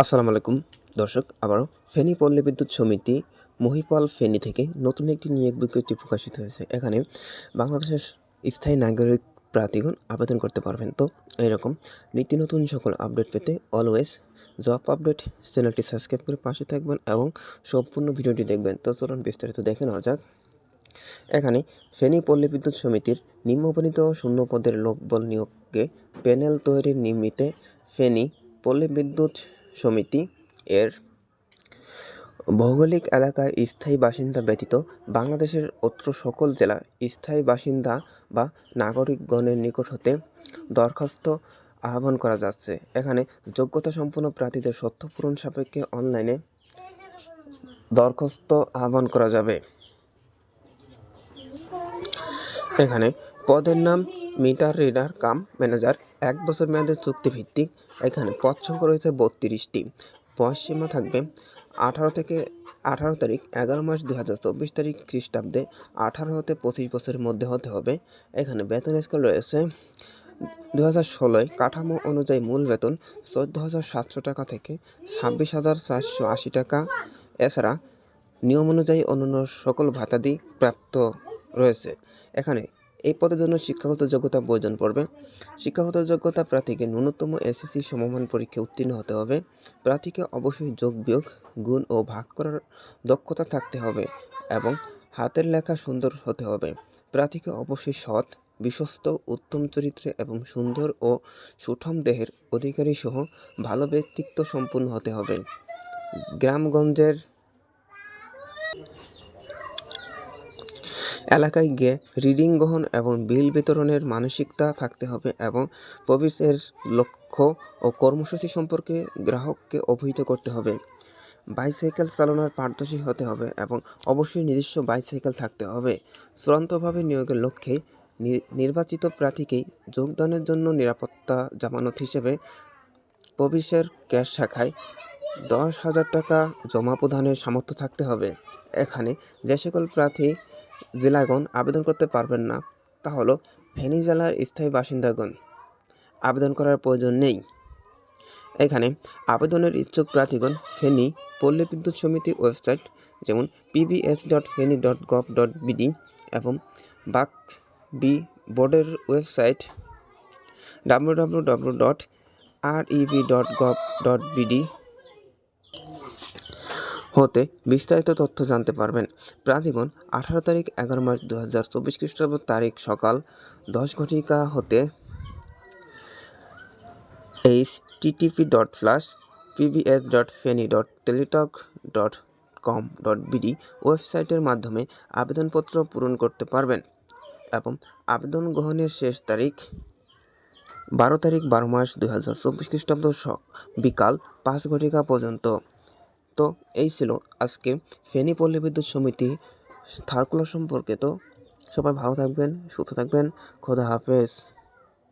আসসালামু আলাইকুম। দর্শক, আবারও ফেনী পল্লী বিদ্যুৎ সমিতি মহিপাল ফেনী থেকে নতুন একটি নিয়োগ বিজ্ঞপ্তি প্রকাশিত হয়েছে। এখানে বাংলাদেশের স্থায়ী নাগরিক প্রার্থীগণ আবেদন করতে পারবেন। তো এরকম নিত্য নতুন সকল আপডেট পেতে অলওয়েজ জব আপডেট চ্যানেলটি সাবস্ক্রাইব করে পাশে থাকবেন এবং সম্পূর্ণ ভিডিওটি দেখবেন। তো চলুন বিস্তারিত দেখে নেওয়া যাক। এখানে ফেনী পল্লী বিদ্যুৎ সমিতির নিম্নবর্ণিত শূন্য পদের লোকবল নিয়োগকে প্যানেল তৈরির নিমিত্তে ফেনী পল্লী বিদ্যুৎ সমিতি এর ভৌগোলিক এলাকায় স্থায়ী বাসিন্দা ব্যতীত বাংলাদেশের অত্র সকল জেলা স্থায়ী বাসিন্দা বা নাগরিকগণের নিকট হতে দরখাস্ত আহ্বান করা যাচ্ছে। এখানে যোগ্যতা সম্পন্ন প্রার্থীদের সত্য পূরণ সাপেক্ষে অনলাইনে দরখাস্ত আহ্বান করা যাবে। এখানে পদের নাম মিটার, রিডার, কাম ম্যানেজার এক বছর মেয়াদের চুক্তিভিত্তিক। এখানে পদ সংখ্যা রয়েছে বত্রিশটি। বয়স সীমা থাকবে আঠারো থেকে, আঠারো তারিখ, এগারো মাস দু হাজার চব্বিশ তারিখ খ্রিস্টাব্দে। আঠারো হতে পঁচিশ বছরের মধ্যে হতে হবে। এখানে বেতন স্কেল রয়েছে দু হাজার ষোলোয়। কাঠামো অনুযায়ী মূল বেতন চোদ্দ হাজার সাতশো টাকা থেকে ছাব্বিশ হাজার চারশো আশি টাকা। এছাড়া নিয়ম অনুযায়ী অন্যান্য সকল ভাতাদি প্রাপ্ত রয়েছে। এখানে এই পদের জন্য শিক্ষাগত যোগ্যতা প্রয়োজন পড়বে। শিক্ষাগত যোগ্যতা প্রার্থীকে ন্যূনতম এসএসসি সমমান পরীক্ষা উত্তীর্ণ হতে হবে। প্রার্থীকে অবশ্যই যোগ বিয়োগ, গুণ ও ভাগ করার দক্ষতা থাকতে হবে এবং হাতের লেখা সুন্দর হতে হবে। প্রার্থীকে অবশ্যই সৎ, বিশ্বস্ত, উত্তম চরিত্রে এবং সুন্দর ও সুঠাম দেহের অধিকারী সহ ভালো ব্যক্তিত্ব সম্পন্ন হতে হবে। গ্রামগঞ্জের এলাকায় গিয়ে রিডিং গ্রহণ এবং বিল বিতরণের মানসিকতা থাকতে হবে এবং প্রবেশের লক্ষ্য ও কর্মসূচি সম্পর্কে গ্রাহককে অবহিত করতে হবে। বাইসাইকেল চালানোর পারদর্শী হতে হবে এবং অবশ্যই নিজস্ব বাইসাইকেল থাকতে হবে। চূড়ান্তভাবে নিয়োগের লক্ষ্যে নির্বাচিত প্রার্থীকেই যোগদানের জন্য নিরাপত্তা জামানত হিসেবে প্রবেশের ক্যাশ শাখায় দশ হাজার টাকা জমা প্রদানের সামর্থ্য থাকতে হবে। এখানে যে সকল প্রার্থী জেলাগণ আবেদন করতে পারবেন না, তা হলো ফেনী জেলার স্থায়ী বাসিন্দাগণ। আবেদন করার প্রয়োজন নেই। এখানে আবেদনের ইচ্ছুক প্রার্থীগণ ফেনী পল্লী বিদ্যুৎ সমিতি ওয়েবসাইট, যেমন PBS dot Feni dot gov dot BD এবং বাক বি বোর্ডের website W W W dot R EB dot gov dot BD হতে বিস্তারিত তথ্য জানতে পারবেন। প্রার্থীগণ আঠারো তারিখ এগারো মার্চ দু হাজার চব্বিশ খ্রিস্টাব্দ তারিখ সকাল দশ ঘটিকা হতে H TTP dot flash PBS dot Feni dot Teletalk dot com dot BD ওয়েবসাইটের মাধ্যমে আবেদনপত্র পূরণ করতে পারবেন এবং আবেদন গ্রহণের শেষ তারিখ বারো তারিখ বারো মাস দুই হাজার চব্বিশ খ্রিস্টাব্দ বিকাল পাঁচ ঘটিকা পর্যন্ত। তো এই ছিল আজকে ফেনী পল্লী বিদ্যুৎ সমিতি সার্কুলার সম্পর্কে। তো সবাই ভালো থাকবেন, সুস্থ থাকবেন, খোদা হাফেজ।